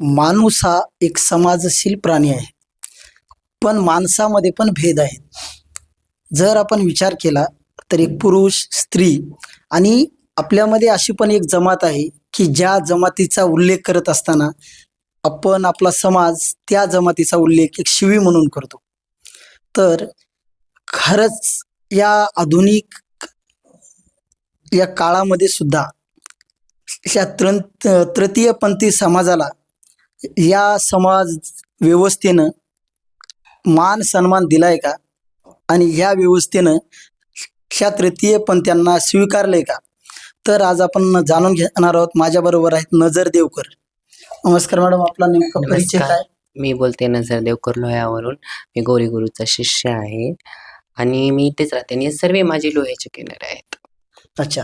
माणूस हा एक समाजशील प्राणी आहे. पण माणसामध्ये पण भेद आहेत. जर आपण विचार केला तर एक पुरुष स्त्री आणि आपल्यामध्ये अशी पण एक जमात आहे की ज्या जमातीचा उल्लेख करत असताना आपण आपला समाज त्या जमातीचा उल्लेख एक शिवी म्हणून करतो. तर खरंच या आधुनिक या काळामध्ये सुद्धा या त्रंत तृतीयपंथी समाजाला या समाज व्यवस्थेनं मान सन्मान दिलाय का? आणि ह्या व्यवस्थेनं ह्या तृतीयपंथ्यांना स्वीकारलंय का? तर आज आपण जाणून घेणार आहोत. माझ्याबरोबर आहेत नजर देवकर. नमस्कार मॅडम आपला नेमका परिचय. काय? मी बोलते नजर देवकर लोह्यावरून. मी गौरी गुरुचा शिष्य आहे. आणि मी इथेच राहते आणि सर्व माझे लोह्याचे किनारे आहेत. अच्छा.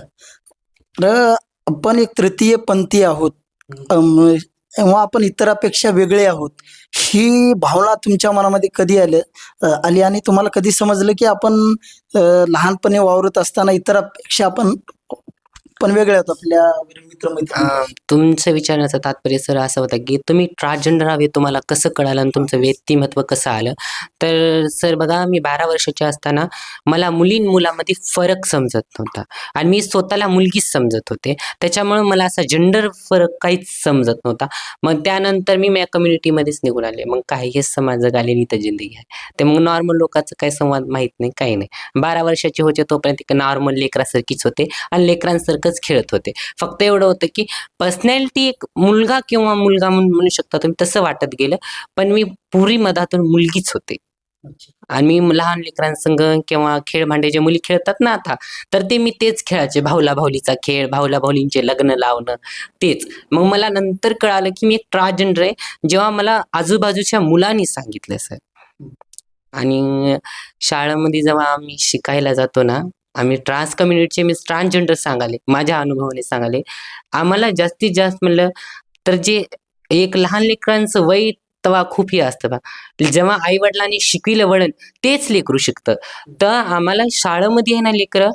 तर आपण एक तृतीयपंथी आहोत. अम, तेव्हा आपण इतरापेक्षा वेगळे आहोत. ही भावना तुमच्या मनामध्ये कधी आलं आली आणि तुम्हाला कधी समजलं की आपण लहानपणी वावरत असताना इतरापेक्षा आपण पण वेगळ्या आपल्या मित्र अं, तुमचं विचारण्याचं तात्पर्य सर असं होतं की तुम्ही ट्रान्सजेंडर हवे तुम्हाला कसं कळालं आणि तुमचं व्यक्तिमत्व कसं आलं? तर सर बघा मी बारा वर्षाचे असताना मला मुलीं मुलामध्ये फरक समजत नव्हता आणि मी स्वतःला मुलगीच समजत होते. त्याच्यामुळे मला असा जेंडर फरक काहीच समजत नव्हता. मग त्यानंतर मी माझ्या कम्युनिटीमध्येच निघून आले. मग काही हेच समाज आलेली तर जिंदगी आहे. ते मग नॉर्मल लोकांचं काही संवाद माहीत नाही काही नाही. बारा वर्षाचे होते तोपर्यंत नॉर्मल लेकरासारखीच होते आणि लेकरांसारखंच खेळत होते. फक्त एवढं होतं की पर्सनॅलिटी एक मुलगा किंवा मुलगा म्हणून म्हणू शकता तुम्ही तसं वाटत गेलं. पण मी पुरी मधातून मुलगीच होते. आणि मी लहान लेकरांसंग किंवा खेळ भांडे जे मुली खेळतात ना आता तर ते मी तेच खेळायचे. भाऊला भाऊलीचा खेळ भाऊला भाऊलींचे लग्न लावणं तेच. मग मला नंतर कळालं की मी एक ट्राजेंडर आहे. जेव्हा मला आजूबाजूच्या मुलांनी सांगितलं सर. आणि शाळेमध्ये जेव्हा आम्ही शिकायला जातो ना आम्ही ट्रान्स कम्युनिटीचे मी ट्रान्सजेंडर सांगाले माझ्या अनुभवाने सांगाले. आम्हाला जास्तीत जास्त म्हणलं तर जे एक लहान लेकरांचं वय तेव्हा खूप हे असतं बा. जेव्हा आई वडिलांनी शिकविलं वळण तेच लेकरू शिकतं. तर आम्हाला शाळेमध्ये आहे ना लेकरं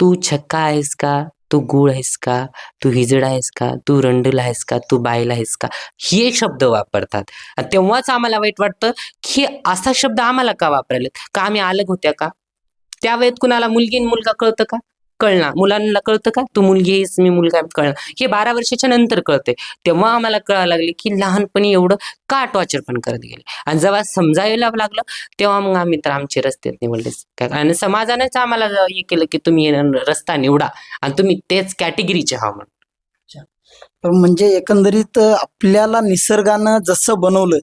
तू छक्का आहेस का? तू गुळ आहेस का? तू हिजड आहेस का? तू रंडल आहेस का? तू बायल आहेस का? हे शब्द वापरतात. तेव्हाच आम्हाला वाईट वाटतं की असा शब्द आम्हाला का वापरायला का आम्ही अलग होत्या का? त्या वेळेत कुणाला मुलगी मुलगा कळतं का? कळणार. मुलांना कळतं का? तू मुलगी आहेस मी मुलगा कळणार. हे बारा वर्षाच्या नंतर कळते तेव्हा आम्हाला कळायला लागले की लहानपणी एवढं का टॉर्चर पण करत गेले. आणि जेव्हा समजायला लागलं तेव्हा मग आम्ही तर आमचे रस्ते निवडलेच. काय आणि समाजानेच आम्हाला हे केलं की तुम्ही रस्ता निवडा. आणि तुम्ही तेच कॅटेगरीचे हा म्हणून. म्हणजे एकंदरीत आपल्याला निसर्गानं जसं बनवलं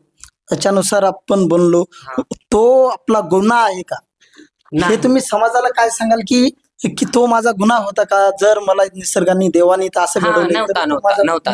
त्याच्यानुसार आपण बनलो. तो आपला गुन्हा आहे का? हे नाही. तुम्ही समाजाला काय सांगाल की की तो माझा गुन्हा होता का? जर मला निसर्गाने देवाने तर असं नव्हता, नव्हता,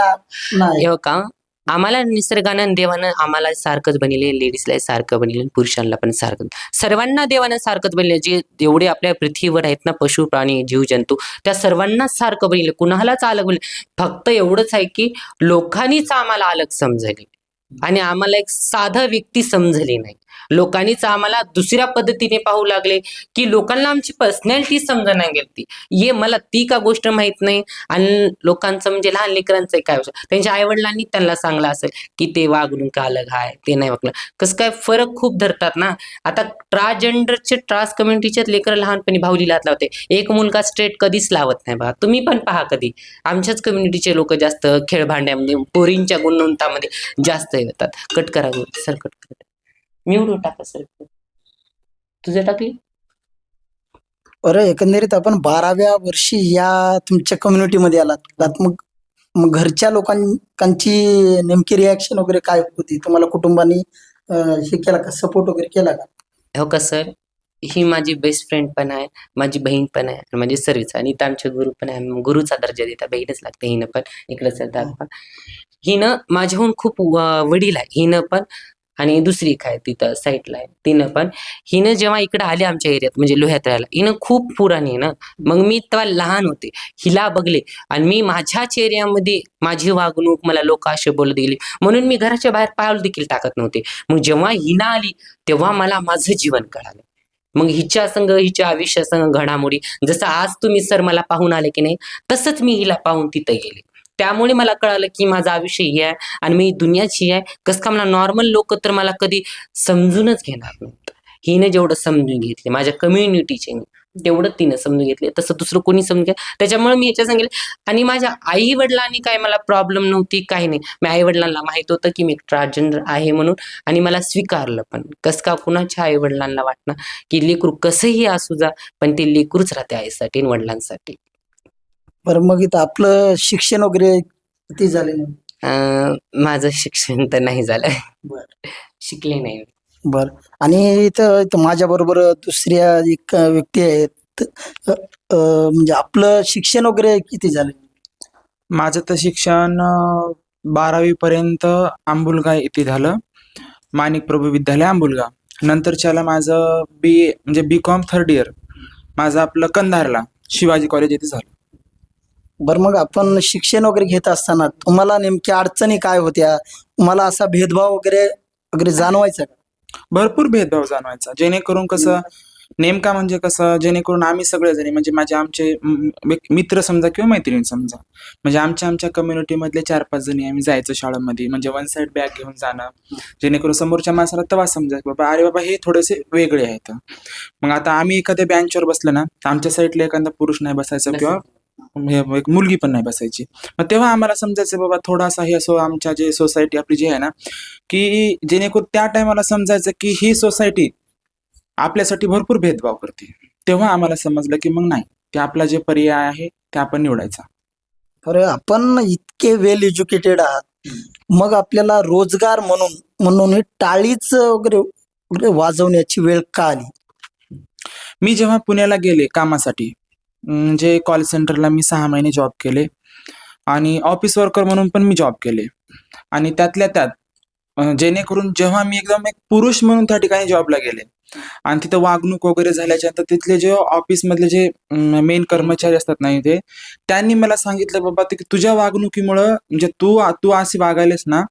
हे का आम्हाला निसर्गानं देवानं आम्हाला सारखंच बनले लेडीजला सारखं बनले पुरुषांना पण सारखं. सर्वांना देवानं सारखंच बनले जे जेवढे आपल्या पृथ्वीवर आहेत ना पशु प्राणी जीव जंतू त्या सर्वांनाच सारखं बनले कुणालाच अलग बनले फक्त एवढंच आहे की लोकांनीच आम्हाला अलग समजले आणि आम्हाला एक साधा व्यक्ती समजली नाही. लोकांनीच आम्हाला दुसऱ्या पद्धतीने पाहू लागले की लोकांना आमची पर्सनॅलिटी समजा नाही गेली ये मला ती का गोष्ट माहीत नाही? आणि लोकांचं म्हणजे लहान लेकरांचं काय होतं त्यांच्या आईवडिलांनी त्यांना सांगलं असेल की ते वागणूक अलग आहे ते नाही वागलं कसं काय फरक खूप धरतात ना? आता ट्रान्सजेंडरचे ट्रान्स कम्युनिटीचे लेकर लहानपणी भाऊलीला लावते एक मुलगा स्ट्रेट कधीच लावत नाही बा तुम्ही पण पहा कधी. आमच्याच कम्युनिटीचे लोक जास्त खेळभांड्यामध्ये पोरींच्या गुणवंतामध्ये जास्त येतात. होतात कट करा सर कट करा. म्यूट टाका सर. तुझं टाकली बरं एकंदरीत आपण बाराव्या वर्षी या तुमच्या कम्युनिटीमध्ये आलात. मग मग घरच्या लोकांची नेमकी रिॲक्शन वगैरे काय होती? तुम्हाला कुटुंबानी हे केला का? सपोर्ट वगैरे केला का? हो का सर? ही माझी बेस्ट फ्रेंड पण आहे माझी बहीण पण आहे आणि माझी सर्विस आणि इथं आमचे गुरु पण आहे. गुरुचा दर्जा देता बहीणच लागते हिनं पण इकडं सर दाखवा हिनं माझ्याहून खूप वडील आहे. हिनं पण आणि दुसरी एक आहे तिथं साईडला आहे तिनं पण हिनं जेव्हा इकडे आली आमच्या एरियात म्हणजे लोह्यातळ्याला हिनं खूप पुराणी आहे ना. मग मी तेव्हा लहान होते. हिला बघले. आणि मी माझ्याच एरियामध्ये माझी वागणूक मला लोक असे बोलत गेली. म्हणून मी घराच्या बाहेर पाऊल देखील टाकत नव्हते. मग जेव्हा हिना आली तेव्हा मला माझं जीवन कळालं. मग हिच्या संघ हिच्या आयुष्यासंग घडामोडी जसं आज तुम्ही सर मला पाहून आले की नाही तसंच मी हिला पाहून तिथं गेले. त्यामुळे मला कळालं की माझं आयुष्य हे आहे आणि मी दुनियाची आहे. कसं का मला नॉर्मल लोक तर मला कधी समजूनच घेणार नव्हतं. हिने जेवढं समजून घेतले माझ्या कम्युनिटीचे तेवढं तिनं समजून घेतले. तसं दुसरं कोणी समजून घ्या त्याच्यामुळे मी याच्या सांगेल आणि माझ्या आई वडिलांनी काय मला प्रॉब्लेम नव्हती काही नाही. मी आई वडिलांना माहीत होतं की मी ट्रान्सजेंडर आहे म्हणून आणि मला स्वीकारलं पण. कस का कुणाच्या आई वडिलांना वाटणं की लेकरू कसंही असू जा पण ते लेकरूच राहते आईसाठी आणि वडिलांसाठी. बरं मग इथं आपलं शिक्षण वगैरे किती झाले अं, माझं शिक्षण तर नाही झालं. बरं. शिकले नाही. बर. आणि इथं इथं माझ्या बरोबर दुसऱ्या एक व्यक्ती आहेत. अ, अ, म्हणजे आपलं शिक्षण वगैरे किती झालं माझं तर शिक्षण बारावी पर्यंत आंबुलगा येथे झालं. माणिक प्रभू विद्यालय आंबुलगा नंतरच्याला माझं बी ए म्हणजे बी कॉम थर्ड इयर माझं आपलं कंधारला शिवाजी कॉलेज येथे झालं. बरं मग आपण शिक्षण वगैरे घेत असताना तुम्हाला नेमक्या अडचणी काय होत्या? तुम्हाला असा भेदभाव वगैरे वगैरे जाणवायचा का? भरपूर भेदभाव जाणवायचा. जेणेकरून कसं नेमका म्हणजे कसं जेणेकरून आम्ही सगळेजणी म्हणजे माझे आमचे मित्र समजा किंवा मैत्रीण समजा म्हणजे आमच्या आमच्या कम्युनिटीमधले चार पाच जणी आम्ही जायचं शाळेमध्ये म्हणजे वन साईड बॅग घेऊन जाणं. जेणेकरून समोरच्या माणसाला तेव्हा समजायचं बाबा अरे बाबा हे थोडेसे वेगळे आहेत. मग आता आम्ही एखाद्या बेंचवर बसलो ना तर आमच्या साईडला एखादा पुरुष नाही बसायचा किंवा हे एक मुलगी पण नाही बसायची. मग तेव्हा आम्हाला समजायचं बाबा थोडासा हे असो आमच्या जे सोसायटी आपली जी आहे ना की जेणेकरून त्या टायमाला समजायचं की ही सोसायटी आपल्यासाठी भरपूर भेदभाव करते. तेव्हा आम्हाला समजलं की मग नाही ते आपला जे पर्याय आहे ते आपण निवडायचा. बरं आपण इतके वेल एज्युकेटेड आहात. मग आपल्याला रोजगार म्हणून म्हणून हे टाळीच वगैरे वगैरे वाजवण्याची वेळ का आली? मी जेव्हा पुण्याला गेले कामासाठी म्हणजे कॉल सेंटरला मी सहा महिने जॉब केले. आणि ऑफिस वर्कर म्हणून पण मी जॉब केले. आणि त्यातल्या त्यात जेणेकरून जेव्हा मी एकदम एक पुरुष म्हणून त्या ठिकाणी जॉबला गेले. आणि तिथं वागणूक वगैरे झाल्याच्यानंतर तिथले जे ऑफिसमधले जे मेन कर्मचारी असतात नाही ते त्यांनी मला सांगितलं बाबा ते की तुझ्या वागणुकीमुळं म्हणजे तू तू अशी वागायलेस ना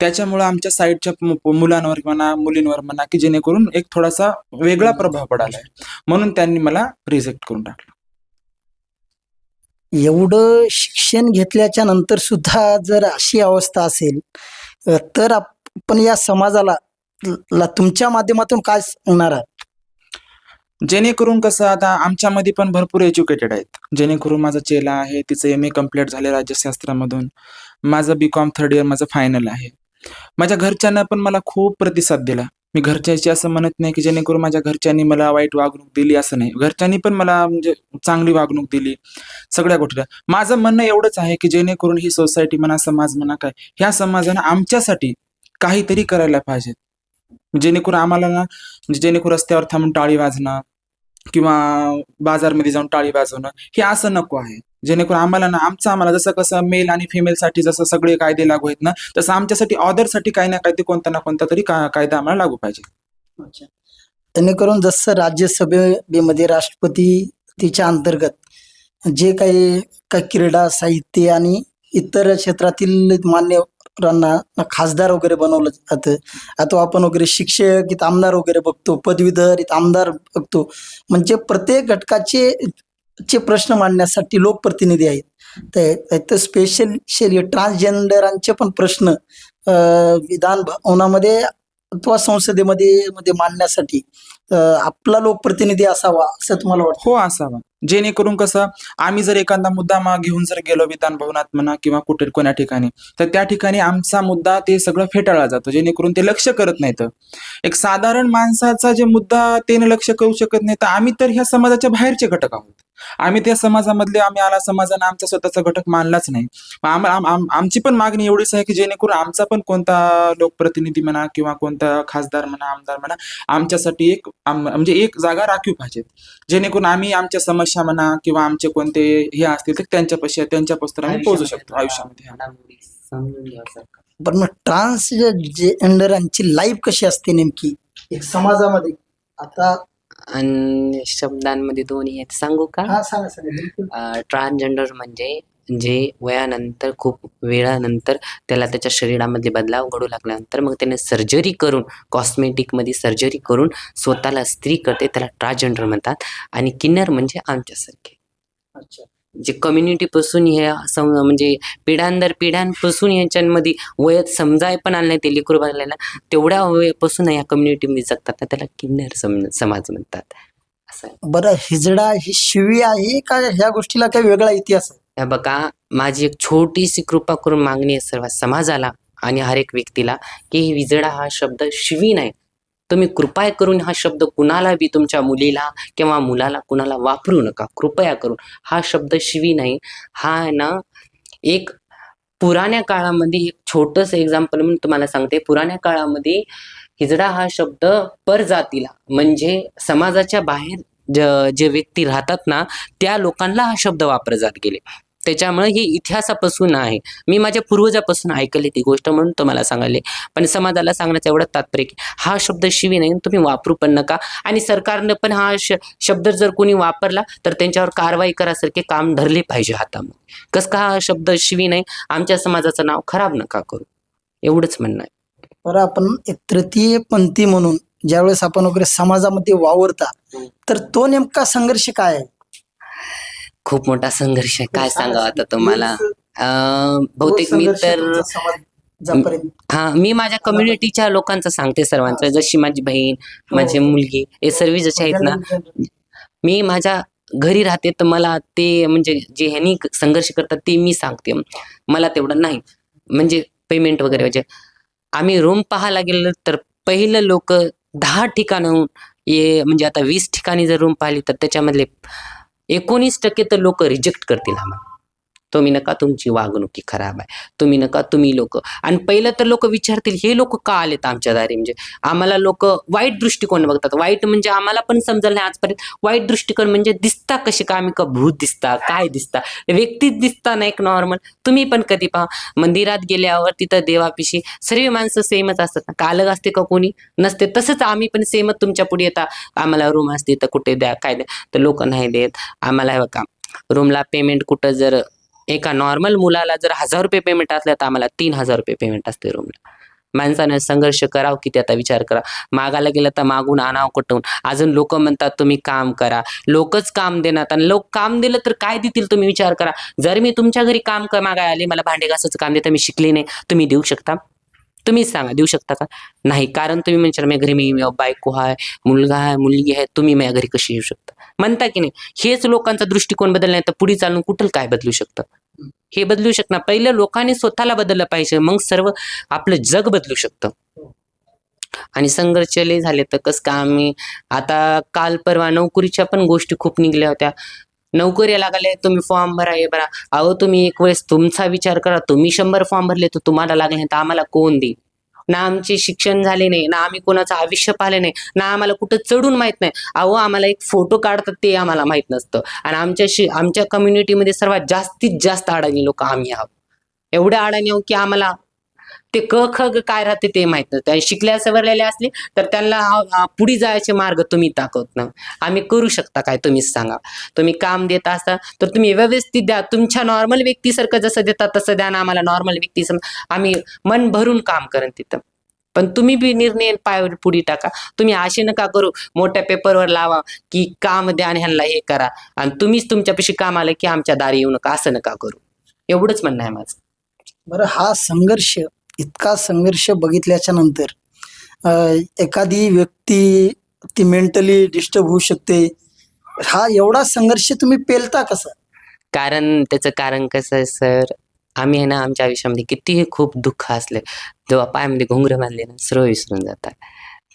त्याच्यामुळं आमच्या साईडच्या मुलांवर म्हणा मुलींवर म्हणा की जेणेकरून एक थोडासा वेगळा प्रभाव पडालाय. म्हणून त्यांनी मला रिजेक्ट करून टाकलं. एवढं शिक्षण घेतल्याच्या नंतर सुद्धा जर अशी अवस्था असेल तर आपण या समाजाला ला तुमच्या माध्यमातून काय सांगणार आहात? जेणेकरून कसं आता आमच्यामध्ये पण भरपूर एज्युकेटेड आहेत. जेणेकरून माझा चेला आहे तिचं एम ए कंप्लीट झाले राज्यशास्त्रामधून. माझं बी कॉम थर्ड इयर माझं फायनल आहे. माझ्या घरच्यांना पण मला खूप प्रतिसाद दिला. मी घरच्याशी असं म्हणत नाही की जेणेकरून माझ्या घरच्यांनी मला वाईट वागणूक दिली असं नाही. घरच्यांनी पण मला म्हणजे चांगली वागणूक दिली. सगळ्या गोष्टी माझं म्हणणं एवढंच आहे की जेणेकरून ही सोसायटी म्हणा समाज म्हणा काय ह्या समाजानं आमच्यासाठी काहीतरी करायला पाहिजे. जेणेकरून आम्हाला ना म्हणजे जेणेकरून रस्त्यावर थांबून टाळी वाजणं किंवा बाजारमध्ये जाऊन टाळी वाजवणं हे असं नको आहे. जेणेकरून आम्हाला ना आमचं आम्हाला जसं कसं मेल आणि फिमेलसाठी जसं सगळे कायदे लागू आहेत ना तसं आमच्यासाठी ऑदरसाठी काही ना काही कोणता ना कोणता तरी कायदा आम्हाला लागू पाहिजे. जेणेकरून जसं राज्यसभेमध्ये राष्ट्रपती तिच्या अंतर्गत जे काही काही क्रीडा साहित्य आणि इतर क्षेत्रातील मान्यवरांना खासदार वगैरे बनवलं जातं. आता आपण वगैरे शिक्षक इथं आमदार वगैरे बघतो पदवीधर इथं आमदार बघतो. म्हणजे प्रत्येक घटकाचे चे प्रश्न मांडण्यासाठी लोकप्रतिनिधी आहेत. ते- तर स्पेशल ट्रान्सजेंडरांचे पण प्रश्न विधान भवनामध्ये अथवा संसदेमध्ये मध्ये मांडण्यासाठी. आपला लोकप्रतिनिधी असावा असं तुम्हाला वाटतं? हो असावा. जेणेकरून कसं आम्ही जर एखादा मुद्दा मा- घेऊन जर गेलो विधान भवनात म्हणा किंवा कुठे कोण्या ठिकाणी तर त्या ठिकाणी आमचा मुद्दा ते सगळं फेटाळला जातो जेणेकरून ते लक्ष करत नाहीत. एक साधारण माणसाचा जे मुद्दा ते लक्ष करू शकत नाही तर आम्ही तर ह्या समाजाच्या बाहेरचे घटक आहोत. आम्ही त्या समाजामधले आम्ही आला समाजानं आमचा स्वतःचा घटक मानलाच नाही. आमची पण मागणी एवढीच आहे की जेणेकरून आमचा पण कोणता लोकप्रतिनिधी म्हणा किंवा कोणता खासदार म्हणा आमदार म्हणा आमच्यासाठी एक म्हणजे एक जागा राखीव पाहिजेत. जेणेकरून आम्ही आमच्या समस्या म्हणा किंवा आमचे कोणते हे असतील तर त्यांच्यापाशी त्यांच्या पस्तर आम्ही पोहोचू शकतो आयुष्यामध्ये. समजून घ्या सरकार. पण मग ट्रान्सजेंडरांची लाईफ कशी असते नेमकी? एक समाजामध्ये. आता आणि शब्दांमध्ये दोन्ही आहेत. सांगू का? हा सांगा सांगा. बिलकुल. ट्रान्सजेंडर म्हणजे जे वयानंतर खूप वेळानंतर त्याला त्याच्या शरीरामध्ये बदलाव घडू लागल्यानंतर मग त्याने सर्जरी करून कॉस्मेटिकमध्ये सर्जरी करून स्वतःला स्त्री करते त्याला ट्रान्सजेंडर म्हणतात. आणि किन्नर म्हणजे आमच्यासारखे. अच्छा. जे कम्युनिटीपासून हे सम म्हणजे पिढ्यानंतर पिढ्यांपासून यांच्यामध्ये वयात समजाय पण आलं नाही ते लेकरू बाळाला तेवढ्या वयापासून या कम्युनिटीमध्ये जगतात. ना त्याला किन्नर सम समाज म्हणतात. असं. बरं हिजडा ही शिवी आहे का ह्या गोष्टीला काही वेगळा इतिहास आहे? हे बघा माझी एक छोटीशी कृपा करून मागणी आहे सर्व समाजाला आणि हर एक व्यक्तीला की विजडा हा शब्द शिवी नाही तुम्ही कृपया करून हा शब्द कुणाला बी तुमच्या मुलीला किंवा मुलाला कुणाला वापरू नका. कृपया करून. हा शब्द शिवी नाही हा आहे ना एक पुराण्या काळामध्ये एक छोटंसं एक्झाम्पल म्हणून तुम्हाला सांगते. पुराण्या काळामध्ये हिजडा हा शब्द परजातीला म्हणजे समाजाच्या बाहेर ज जे व्यक्ती राहतात ना त्या लोकांना हा शब्द वापरले जात गेले. त्याच्यामुळे हे इतिहासापासून आहे. मी माझ्या पूर्वजापासून ऐकली ती गोष्ट म्हणून तुम्हाला सांगायले. पण समाजाला सांगण्याचं एवढं तात्पर्य की हा शब्द शिवी नाही तुम्ही वापरू पण नका. आणि सरकारनं पण हा श शब्द जर कोणी वापरला तर त्यांच्यावर कारवाई करासारखे काम धरले पाहिजे हातामध्ये. कस का हा शब्द शिवी नाही आमच्या समाजाचं नाव खराब नका करू. एवढंच म्हणणं आहे. बरं आपण एक तृतीय पंथी म्हणून ज्यावेळेस आपण वगैरे समाजामध्ये वावरता. तर तो नेमका संघर्ष काय आहे? खूप मोठा संघर्ष आहे. काय सांगावं आता तुम्हाला? अं, बहुतेक मी संघर्ष तर तुमचा समाजापर्यंत हा मी माझ्या कम्युनिटीच्या लोकांचं सांगते सर्वांचं. जशी माझी बहीण माझी मुलगी हे सर्व जसे आहेत ना मी माझ्या घरी राहते तर मला ते म्हणजे जे ह्यांनी संघर्ष करतात ते मी सांगते. मला तेवढं नाही. म्हणजे पेमेंट वगैरे म्हणजे आम्ही रूम पाहायला गेलो तर पहिलं लोक दहा ठिकाणाहून ये म्हणजे आता वीस ठिकाणी जर रूम पाहिली तर त्याच्यामधले एकोणीस टक्के तर लोक रिजेक्ट करतील आम्हाला. तुम्ही नका तुमची वागणुकी खराब आहे. तुम्ही नका तुम्ही लोक. आणि पहिलं तर लोक विचारतील हे लोक का आलेत आमच्या दारी? म्हणजे आम्हाला लोक वाईट दृष्टिकोन बघतात. वाईट म्हणजे आम्हाला पण समजलं नाही आजपर्यंत. वाईट दृष्टिकोन म्हणजे दिसता कसे का आम्ही का भूत दिसता? काय दिसता? व्यक्तीच दिसता ना एक नॉर्मल तुम्ही पण कधी पहा. मंदिरात गेल्यावर तिथं देवापिशी सर्व माणसं सेमच असतात ना. का अलग असते का कोणी? नसते. तसंच आम्ही पण सेमच तुमच्यापुढे येता. आम्हाला रूम असते तर कुठे द्या काय द्या? तर लोक नाही देत. आम्हाला हे बघा. रूमला पेमेंट कुठं जर एका नॉर्मल मुलाला जर हजार रुपये पेमेंट असल्या तर आम्हाला तीन हजार रुपये पेमेंट असते रूमला माणसानं संघर्ष करावं की त्याचा विचार करा. मागायला गेलं तर मागून आणावं कुठून? अजून लोक म्हणतात तुम्ही काम करा. लोकच काम देणार आणि लोक काम दिलं तर काय देतील तुम्ही विचार करा. जर मी तुमच्या घरी काम मागाय मागायला आले मला भांडे घासाचं काम देतं मी शिकले नाही तुम्ही देऊ शकता? तुम्हीच सांगा देऊ शकता का? नाही कारण तुम्ही म्हणशाल माझ्या घरी मी बायको आहे मुलगा आहे मुलगी आहे तुम्ही माझ्या घरी कशी येऊ शकता? म्हणता की नाही? हेच लोकांचा दृष्टिकोन बदलला नाही तर पुढे चालून कुठं काय बदलू शकतं? हे बदलू शकणार पहिलं लोकांनी स्वतःला बदललं पाहिजे मग सर्व आपलं जग बदलू शकतं. आणि संघर्ष लय झाले तर कसं का आम्ही आता काल परवा नोकरीच्या पण गोष्टी खूप निघल्या होत्या. नोकरी लागले तुम्ही फॉर्म भरा हे भरा. अहो तुम्ही एक वेळेस तुमचा विचार करा. तुम्ही शंभर फॉर्म भरले तर तुम्हाला लागले नाही तर आम्हाला कोण देईल? ना आमचे शिक्षण झाले नाही ना आम्ही कोणाचं आयुष्य पाहिले नाही ना आम्हाला कुठं चढून माहीत नाही. अहो आम्हाला एक फोटो काढतात ते आम्हाला माहीत नसतं. आणि आमच्याशी आमच्या कम्युनिटीमध्ये सर्वात जास्तीत जास्त अडाणी लोक आम्ही आहोत. एवढ्या अडाणी आहोत की आम्हाला ते क ख ग काय राहते ते माहीत नसतं आणि शिकल्या सवरलेले असले तर त्यांना पुढे जायचे मार्ग तुम्ही दाखवत ना आम्ही करू शकता काय तुम्हीच सांगा. तुम्ही काम देत असता तर तुम्ही व्यवस्थित द्या. तुमच्या नॉर्मल व्यक्तीसारखं जसं देता तसं द्या ना आम्हाला नॉर्मल व्यक्ती सम आम्ही मन भरून काम करेन तिथं. पण तुम्ही बी निर्णय पायावर पुढे टाका. तुम्ही असे नका करू. मोठ्या पेपरवर लावा की काम द्या आणि ह्यांना हे करा. आणि तुम्हीच तुमच्यापाशी काम आलं की आमच्या दारी येऊ नका. असं नका करू. एवढंच म्हणणं आहे माझं. बरं हा संघर्ष इतका संघर्ष बघितल्याच्या नंतर एखादी व्यक्ती ती मेंटली डिस्टर्ब होऊ शकते. हा एवढा संघर्ष तुम्ही पेलता कसा? कारण त्याचं कारण कसं आहे सर? आम्ही आहे ना आमच्या आयुष्यामध्ये कितीही खूप दुःख असले जेव्हा पायामध्ये घुंगरं बांधले ना सर्व विसरून जातात.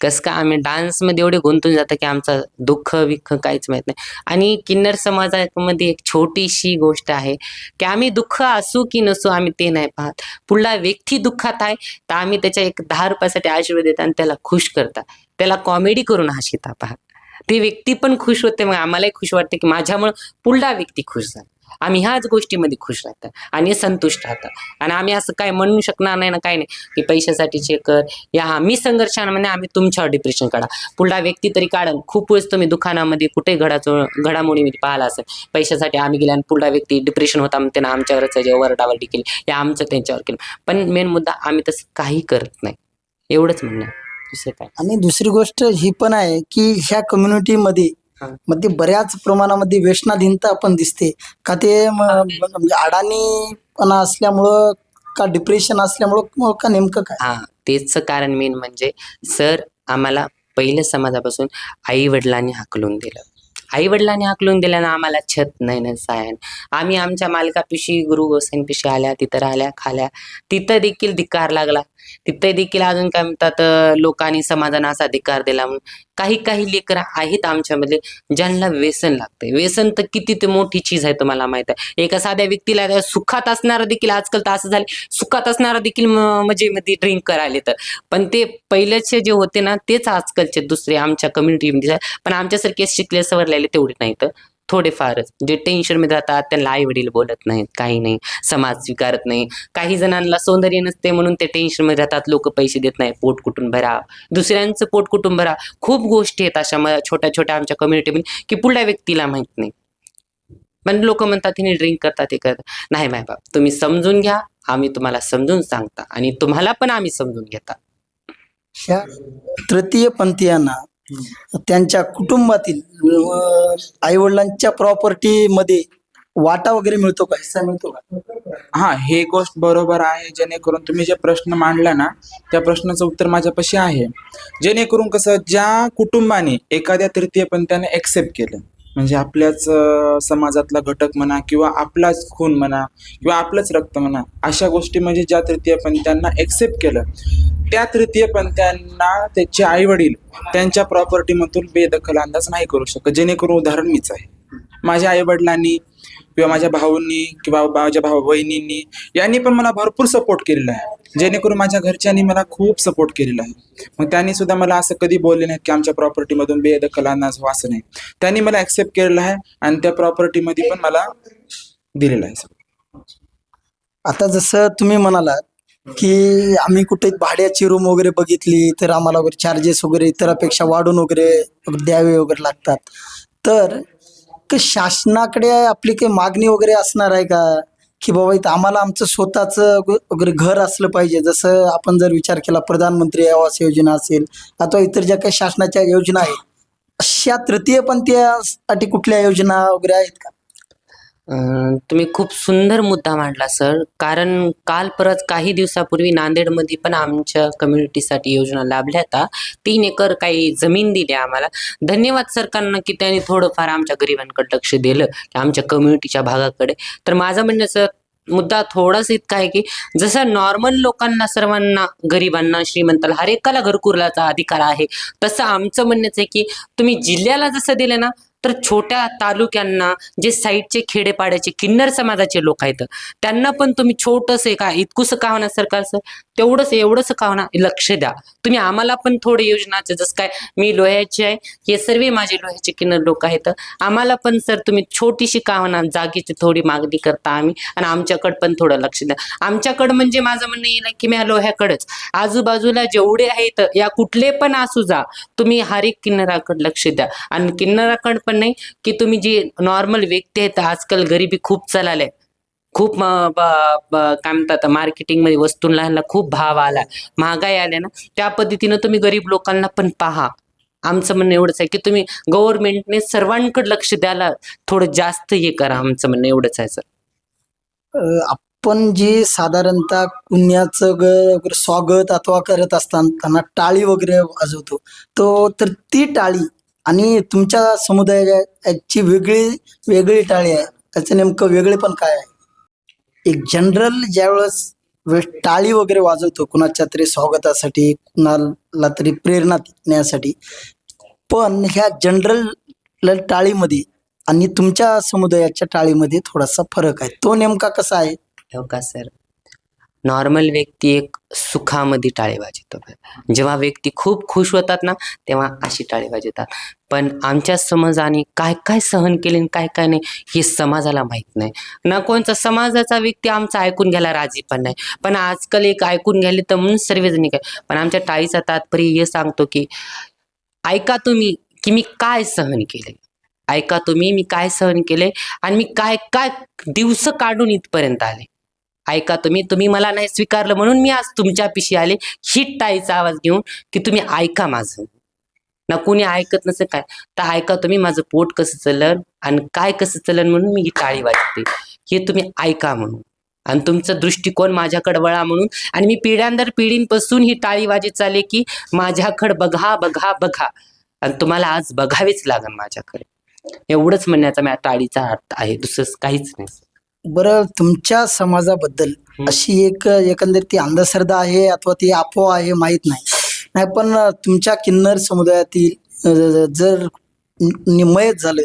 कसं का आम्ही डान्समध्ये एवढे गुंतून जातं की आमचं दुःख विख काहीच माहीत नाही. आणि किन्नर समाजामध्ये एक छोटीशी गोष्ट आहे की आम्ही दुःख असू की नसू आम्ही ते नाही पाहत. पुढला व्यक्ती दुःखात आहे तर आम्ही त्याच्या एक दहा रुपयासाठी आशीर्वाद देतात आणि त्याला खुश करता त्याला कॉमेडी करून हसिता पाहत. ती व्यक्ती पण खुश होते मग आम्हालाही खुश वाटते की माझ्यामुळं पुढला व्यक्ती खुश झाला. आम्ही ह्याच गोष्टीमध्ये खुश राहतात आणि संतुष्ट राहतात आणि आम्ही असं काय म्हणू शकणार नाही ना काय नाही. की पैशासाठी कर. या हा मी संघर्षामध्ये आम्ही तुमच्यावर डिप्रेशन काढा. पुढला व्यक्ती तरी काढन. खूप वेळेस तुम्ही दुकानामध्ये कुठे घडाचो घडामोडीमध्ये पाहिला असेल. पैशासाठी आम्ही गेल्या आणि पुढला व्यक्ती डिप्रेशन होता मग त्यांना आमच्यावरच जे ओरडावरडी केली. या आमचं त्यांच्यावर केलं. पण मेन मुद्दा आम्ही तसं काही करत नाही. एवढंच म्हणणं दुसरं काय? आणि दुसरी गोष्ट ही पण आहे की ह्या कम्युनिटीमध्ये मग ते बऱ्याच प्रमाणामध्ये व्यसनाधीनता पण दिसते. का ते म्हणजे अडाणीपणा असल्यामुळं का डिप्रेशन असल्यामुळं का नेमकं काय? हा तेच कारण मेन म्हणजे सर आम्हाला पहिल्या समाजापासून आई वडिलांनी हाकलून दिलं. आई वडिलांनी हाकलून दिल्यानं आम्हाला छत नाही ना सायन. आम्ही आमच्या मालकापिशी गुरु गोसाईंपिशी आल्या तिथं राहिल्या खाल्या. तिथं देखील धिक्कार लागला. तिथे देखील अजून काय म्हणतात लोकांनी समाजाने असा अधिकार दिला म्हणून. काही काही लेकरं आहेत आमच्यामध्ये ज्यांना व्यसन लागते व्यसन तर किती ते मोठी चीज आहे तुम्हाला माहीत आहे. एका साध्या व्यक्तीला सुखात असणारा देखील आजकाल तर असं झालं सुखात असणारा देखील म्हणजे मध्ये ड्रिंक करायले तर. पण ते पहिलेचे जे होते ना तेच आजकालचे दुसरे आमच्या कम्युनिटीमध्ये पण आमच्यासारखे शिकले सवरलेले तेवढे नाही तर थोडेफारच. जे टेन्शनमध्ये राहतात त्यांना आई वडील बोलत नाहीत काही नाही. समाज स्वीकारत नाही. काही जणांना सौंदर्य नसते म्हणून ते टेन्शनमध्ये राहतात. लोक पैसे देत नाही पोट कुटून भरा. दुसऱ्यांचं पोट कुटून भरा. खूप गोष्टी आहेत अशा म- छोट्या छोट्या आमच्या कम्युनिटीमध्ये की पुढल्या व्यक्तीला माहीत नाही. पण लोक म्हणतात हिने ड्रिंक करतात हे करतात नाही माय बाप तुम्ही समजून घ्या आम्ही तुम्हाला समजून सांगता. आणि तुम्हाला पण आम्ही समजून घेता. तृतीय पंथीयांना त्यांच्या कुटुंबातील आई वडिलांच्या प्रॉपर्टी मध्ये वाटा वगैरे मिळतो का? हिस्सा मिळतो का? हा हे गोष्ट बरोबर आहे. जेणेकरून तुम्ही जे प्रश्न मांडला ना त्या प्रश्नाचं उत्तर माझ्यापाशी आहे. जेणेकरून कसं ज्या कुटुंबाने एखाद्या तृतीय पंथाने एक्सेप्ट केलं म्हणजे आपल्याच समाजातला घटक म्हणा किंवा आपलाच खून म्हणा किंवा आपलंच रक्त म्हणा अशा गोष्टी म्हणजे ज्या तृतीयपंथांना एक्सेप्ट केलं. त्या तृतीयपंथांना त्याचे आई वडील त्यांच्या प्रॉपर्टीमधून बेदखल अंदाज नाही करू शकत. जेणेकरून उदाहरण मीच आहे. माझ्या आई वडिलांनी किंवा माझ्या भाऊंनी किंवा माझ्या भाऊ बहिणींनी यांनी पण मला भरपूर सपोर्ट केलेला आहे. जेणेकरून माझ्या घरच्यांनी मला खूप सपोर्ट केलेला आहे. मग त्यांनी सुद्धा मला असं कधी बोलले नाहीत की आमच्या प्रॉपर्टीमधून बेदखल अंदाज हो असं नाही. त्यांनी मला ऍक्सेप्ट केलेलं आहे आणि त्या प्रॉपर्टीमध्ये पण मला दिलेलं आहे आता जसं तुम्ही म्हणालात की आम्ही कुठे भाड्याची रूम वगैरे बघितली तर आम्हाला वगैरे चार्जेस वगैरे इतरापेक्षा वाढून वगैरे द्यावे वगैरे लागतात. तर की शासनाकडे आपली काही मागणी वगैरे असणार आहे का? की बाबा इथं आम्हाला आमचं स्वतःचं वगैरे घर असलं पाहिजे. जसं आपण जर विचार केला प्रधानमंत्री आवास योजना असेल अथवा इतर ज्या काही शासनाच्या योजना आहेत अशा तृतीय पंथीयासाठी कुठल्या योजना वगैरे आहेत का? तुम्ही खूप सुंदर मुद्दा मांडला सर. कारण काल परत काही दिवसापूर्वी नांदेडमध्ये पण आमच्या कम्युनिटीसाठी योजना लाभल्या आता तीन एकर काही जमीन दिली आम्हाला. धन्यवाद सरकारनं की त्यांनी थोडंफार आमच्या गरिबांकडे लक्ष दिलं की आमच्या कम्युनिटीच्या भागाकडे. तर माझं म्हणण्याचं मुद्दा थोडासा इतका आहे की जसं नॉर्मल लोकांना सर्वांना गरिबांना श्रीमंताला हर एकाला घरकुलाचा अधिकार आहे. तसं आमचं म्हणणंच आहे की तुम्ही जिल्ह्याला जसं दिलं ना तर छोट्या तालुक्यांना जे साईडचे खेडेपाड्याचे किन्नर समाजाचे लोक आहेत त्यांना पण तुम्ही छोटंसं का इतकंसं का होणार सरकारचं तेवढंच एवढंच का होणार लक्ष द्या. तुम्ही आम्हाला पण थोडे योजनाचे जसं काय मी लोह्याचे आहे हे सर्व माझे लोह्याचे किन्नर लोक आहेत. आम्हाला पण सर तुम्ही छोटीशी का होणार जागेची थोडी मागणी करता आम्ही आणि आमच्याकडं पण थोडं लक्ष द्या. आमच्याकडं म्हणजे माझं म्हणणं येईल की मी लोह्याकडंच. आजूबाजूला जेवढे आहेत या कुठले पण असू जा तुम्ही हर एक किन्नराकडे लक्ष द्या. आणि किन्नराकडे पण नाही की तुम्ही जी नॉर्मल व्यक्ती आहेत आजकाल गरिबी खूप चालले खूप काय म्हणतात मार्केटिंगमध्ये वस्तूंना खूप भाव आला. महागाई आल्या ना त्या पद्धतीनं तुम्ही गरीब लोकांना पण पहा. आमचं म्हणणं एवढंच आहे की तुम्ही गव्हर्नमेंटने सर्वांकडे लक्ष द्यायला थोडं जास्त हे करा आमचं म्हणणं एवढंच आहे सर आपण जे साधारणतः कुण्याचं ग स्वागत अथवा करत असताना टाळी वगैरे वाजवतो तो तर ती टाळी आणि तुमच्या समुदायाची वेगळी वेगळी टाळी आहे. त्याचं नेमकं वेगळे पण काय आहे? एक जनरल ज्यावेळेस टाळी वगैरे वाजवतो कुणाच्या तरी स्वागतासाठी कुणाला तरी प्रेरणा देण्यासाठी. पण ह्या जनरल टाळीमध्ये आणि तुमच्या समुदायाच्या टाळीमध्ये थोडासा फरक आहे. तो नेमका कसा आहे? हो का सर? नॉर्मल व्यक्ती एक सुखामध्ये टाळे येतो जेव्हा व्यक्ती खूप खुश होतात ना तेव्हा अशी टाळे येतात. पण आमच्या समाजाने काय काय सहन केले आणि काय काय नाही हे समाजाला माहीत नाही. ना कोणचा समाजाचा व्यक्ती आमचा ऐकून घ्यायला राजी पण नाही. पण आजकाल एक ऐकून घ्यायले तर म्हणून सर्वजणी काय पण आमच्या टाळीचा तात्पर्य हे सांगतो की ऐका तुम्ही की मी काय सहन केले? ऐका तुम्ही मी काय सहन केले आणि मी काय काय दिवस काढून इथपर्यंत आले? ऐका तुम्ही तुम्ही मला नाही स्वीकारलं म्हणून मी आज तुमच्या पिशी आले. ही टाईचा आवाज घेऊन की तुम्ही ऐका माझं. ना कुणी ऐकत नसेल काय? तर ऐका तुम्ही माझं पोट कसं चलन आणि काय कसं चलन म्हणून मी ही टाळी वाजते. हे तुम्ही ऐका म्हणून. आणि तुमचा दृष्टिकोन माझ्याकडे वळा म्हणून. आणि मी पिढ्यांदर पिढींपासून ही टाळी वाजत चाले की माझ्याकडे बघा बघा बघा. आणि तुम्हाला आज बघावेच लागेल माझ्याकडे. एवढंच म्हणण्याचा माझ्या टाळीचा अर्थ आहे. दुसरं काहीच नाही. बरं तुमच्या समाजाबद्दल. अशी एक एकंदरीत ती अंधश्रद्धा आहे अथवा ती अफवा आहे माहीत नाही. नाही पण तुमच्या किन्नर समुदायातील अ, जर निमयत झालं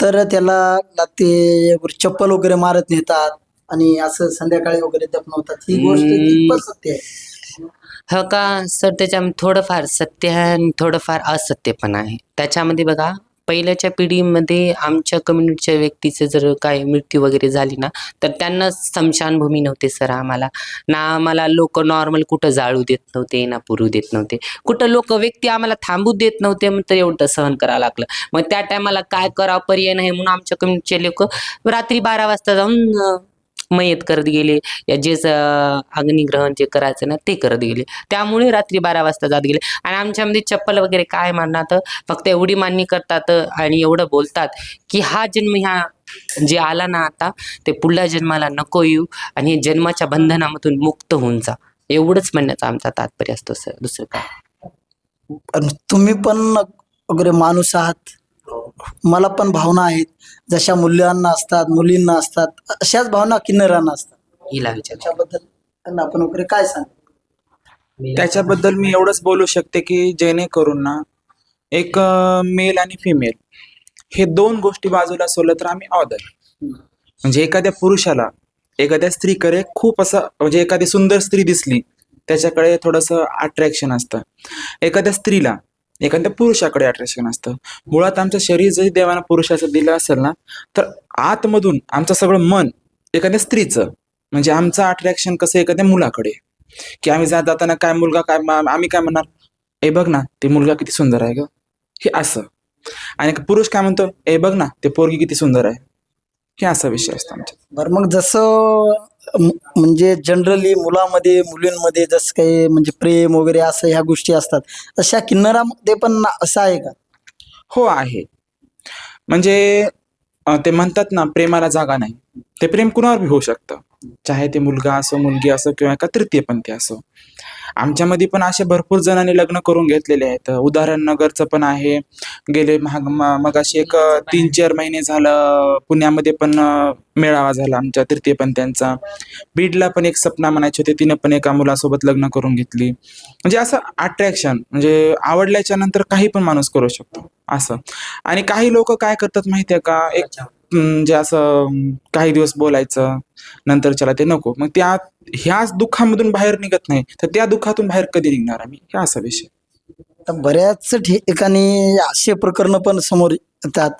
तर त्याला ते चप्पल वगैरे मारत नेतात आणि असं संध्याकाळी वगैरे दफनवतात. ही गोष्ट सत्य आहे. हो का? सर त्याच्यामध्ये थोडंफार सत्य आहे आणि थोडंफार असत्य पण आहे. त्याच्यामध्ये बघा पहिल्याच्या पिढीमध्ये आमच्या कम्युनिटीच्या व्यक्तीचे जर काय मृत्यू वगैरे झाली ना तर त्यांना स्मशानभूमी नव्हते सर आम्हाला. ना आम्हाला लोक नॉर्मल कुठं जाळू देत नव्हते ना पुरू देत नव्हते. कुठं लोक व्यक्ती आम्हाला थांबू देत नव्हते मग तर एवढं सहन करावं लागलं. मग त्या टायमाला काय करावं पर्याय नाही म्हणून आमच्या कम्युनिटीचे लोक रात्री बारा वाजता जाऊन मयत करत गेले. या जे अग्निग्रहण जे करायचं ना ते करत गेले. त्यामुळे रात्री बारा वाजता जात गेले. आणि आमच्यामध्ये चप्पल वगैरे काय मानणार फक्त एवढी मान्य करतात आणि एवढं बोलतात की हा जन्म ह्या जे आला ना आता ते पुढल्या जन्माला नको येऊ आणि जन्माच्या बंधनामधून मुक्त होऊन जा. एवढंच म्हणण्याचा आमचा तात्पर्य असतो सर. दुसरं काय? तुम्ही पण वगैरे माणूस आहात. मला पण भावना आहेत. जशा मुलांना असतात मुलींना असतात अशाच भावना किन्नरांना असतात. हिला विचार. त्याच्याबद्दल आपण वगैरे काय सांग? त्याच्याबद्दल मी एवढंच बोलू शकते की जेणेकरून ना एक मेल आणि फिमेल हे दोन गोष्टी बाजूला सोडलं तर आम्ही ऑदर म्हणजे एखाद्या पुरुषाला एखाद्या स्त्रीकडे खूप असं म्हणजे एखादी सुंदर स्त्री दिसली त्याच्याकडे थोडंसं अट्रॅक्शन असतं. एखाद्या स्त्रीला एखाद्या पुरुषाकडे अट्रॅक्शन असतं. मुळात आमचं शरीर जरी देवानं पुरुषाचं दिलं असेल ना तर आतमधून आमचं सगळं मन एखाद्या स्त्रीचं म्हणजे आमचं अट्रॅक्शन कसं एखाद्या मुलाकडे. की आम्ही जात जाताना काय मुलगा काय आम्ही काय म्हणणार? ए बघ ना ते मुलगा किती सुंदर आहे ग. हे असं. आणि पुरुष काय म्हणतो? ए बघ ना ते पोरगी किती सुंदर आहे. हे असा विषय असतो आमच्या बरं मग जसं म्हणजे जनरली मुलामध्ये मुलींमध्ये जसं काही म्हणजे प्रेम वगैरे असं ह्या गोष्टी असतात तशा किन्नरामध्ये पण असं आहे का? हो आहे. म्हणजे ते म्हणतात ना प्रेमाला जागा नाही. ते प्रेम कुणावर बी होऊ शकतं. चाहे ते मुलगा असो मुलगी असो किंवा एका तृतीयपंथी असो. आमच्यामध्ये पण असे भरपूर जणांनी लग्न करून घेतलेले आहेत. उदाहरण नगरचं पण आहे. गेले महाग मग अशी एक तीन चार महिने झालं पुण्यामध्ये पण मेळावा झाला आमच्या तृतीयपंथ्यांचा बीडला पण एक सपना म्हणायची होती तिनं पण एका मुलासोबत लग्न करून घेतली. म्हणजे असं अट्रॅक्शन म्हणजे आवडल्याच्या नंतर काही पण माणूस करू शकतो. असं. आणि काही लोक काय करतात माहितीये का? एक म्हणजे असं काही दिवस बोलायचं नंतर चला ते नको. मग त्या ह्याच दुःखामधून बाहेर निघत नाही. तर त्या दुःखातून बाहेर कधी निघणार आम्ही? हे असा विषय. तर बऱ्याच ठिकाणी असे प्रकरण पण समोर येतात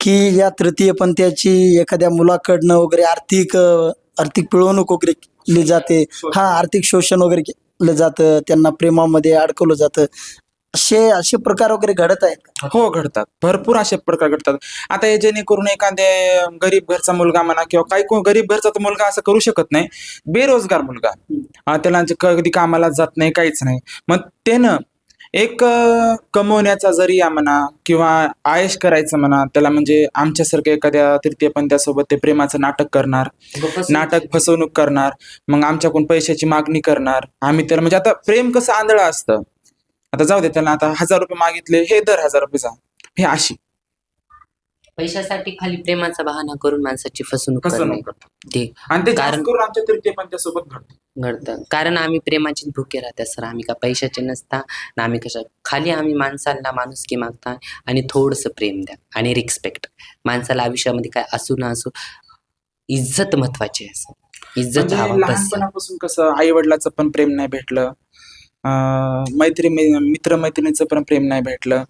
की या तृतीय पंथाची एखाद्या मुलाकडनं वगैरे आर्थिक आर्थिक पिळवणूक वगैरे केली जाते. हा आर्थिक शोषण वगैरे केलं जातं. त्यांना प्रेमामध्ये अडकवलं जातं. असे असे प्रकार वगैरे घडत आहेत का? हो घडतात. भरपूर असे प्रकार घडतात. आता हे जेणेकरून एखाद्या गरीब घरचा मुलगा म्हणा किंवा काही को गरीब घरचा तर मुलगा असं करू शकत नाही. बेरोजगार मुलगा. अं, त्याला जे कधी कामाला जात नाही काहीच नाही. मग त्यानं एक अं, कमवण्याचा जरिया म्हणा किंवा आयश करायचं म्हणा त्याला म्हणजे आमच्यासारख्या एखाद्या तृतीयपंथ्यासोबत ते प्रेमाचं नाटक करणार नाटक फसवणूक करणार मग आमच्याकडून पैशाची मागणी करणार. आम्ही त्याला म्हणजे आता प्रेम कसं आंधळं असतं. आता जाऊ दे त्याला आता हजार रुपये मागितले हे दर हजार रुपये जा. हे अशी. पैशासाठी खाली प्रेमाचा बहाणा करून माणसाची फसवणूक करणे. फसवणूक करतात. ते आणि ते जास्त कारण- करून आमच्या घडतं. घडतं. कारण आम्ही प्रेमाचीच भुके राहतात सर. आम्ही का पैशाचे नसता ना आम्ही कशा खाली आम्ही माणसाला माणुसकी मागता आणि थोडंसं प्रेम द्या आणि रिस्पेक्ट माणसाला आयुष्यामध्ये काय असू ना असू इज्जत महत्वाची आहे सर. इज्जत म्हणजे हवा बस. लहानपणापासून कसं आई वडिलाचं पण प्रेम नाही भेटलं मैत्री मित्र मैत्रिणीचं पण प्रेम नाही भेटलं.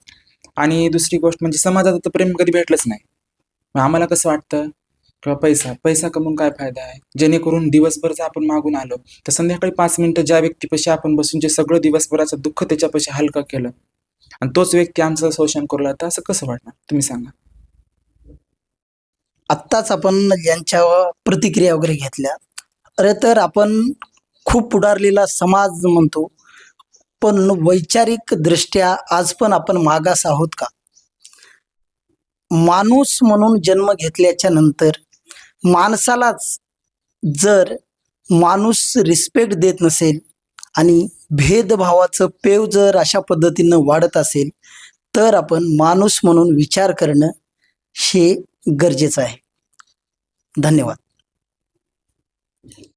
आणि दुसरी गोष्ट म्हणजे समाजाचं तर प्रेम कधी भेटलंच नाही. आम्हाला कसं वाटतं? किंवा पैसा पैसा कमवून काय फायदा आहे? जेणेकरून दिवसभर जर आपण मागून आलो तर संध्याकाळी पाच मिनिटं ज्या व्यक्तीपाशी आपण बसून जे सगळं दिवसभराचं दुःख त्याच्यापाशी हलका केलं आणि तोच व्यक्ती आमचं शोषण करू लागला तर असं कसं वाटणार? तुम्ही सांगा. आत्ताच आपण यांच्या प्रतिक्रिया वगैरे घेतल्या. अरे तर आपण खूप पुढारलेला समाज म्हणतो. पण वैचारिक दृष्ट्या आज पण आपण मागास आहोत का? माणूस म्हणून जन्म घेतल्याच्या नंतर माणसालाच जर माणूस रिस्पेक्ट देत नसेल आणि भेदभावाचं पेव जर अशा पद्धतीनं वाढत असेल तर आपण माणूस म्हणून विचार करणं हे गरजेचं आहे. धन्यवाद.